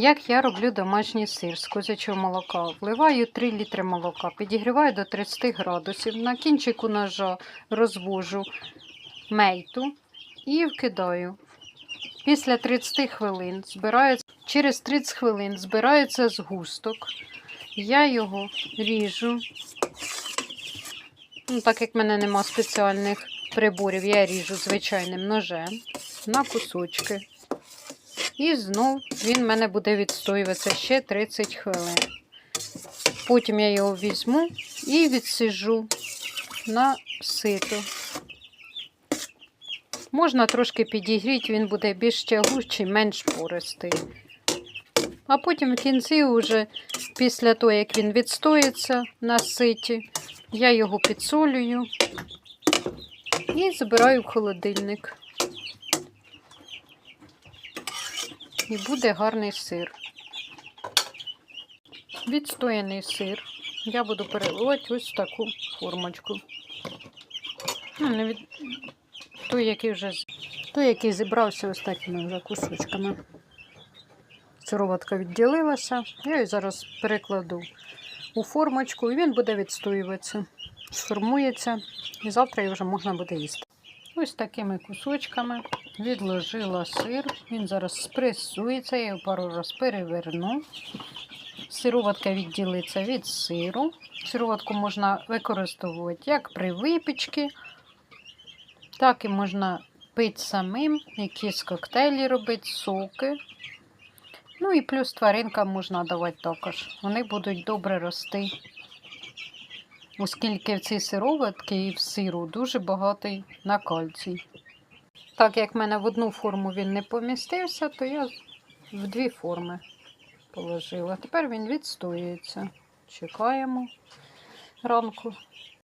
Як я роблю домашній сир з козячого молока? Вливаю 3 літри молока, підігріваю до 30 градусів. На кінчику ножа розвожу мейту і вкидаю. Після 30 хвилин збирається, через 30 хвилин збирається згусток. Я його ріжу. Ну, так як в мене нема спеціальних приборів, я ріжу звичайним ножем на кусочки. І знов він мене буде відстоюватися ще 30 хвилин. Потім я його візьму і відсижу на сито. Можна трошки підігріти, він буде більш тягучий, менш пористий. А потім в кінці, уже після того, як він відстоїться на ситі, я його підсолюю і забираю в холодильник. І буде гарний сир. Відстояний сир. Я буду переливати ось таку формочку. Ну, не від... Той, який вже той, який зібрався ось такими вже кусочками. Сироватка відділилася. Я її зараз перекладу у формочку і він буде відстоюватися. Сформується, і завтра її вже можна буде їсти. Ось такими кусочками відложила сир. Він зараз спресується, я його пару раз переверну. Сироватка відділиться від сиру. Сироватку можна використовувати як при випічці, так і можна пити самим, якісь коктейлі робити, соки. Ну і плюс тваринкам можна давати також. Вони будуть добре рости. Оскільки в цій сироватки і в сиру дуже багатий на кальцій. Так як в мене в одну форму він не помістився, то я в дві форми положила. Тепер він відстоюється. Чекаємо ранку.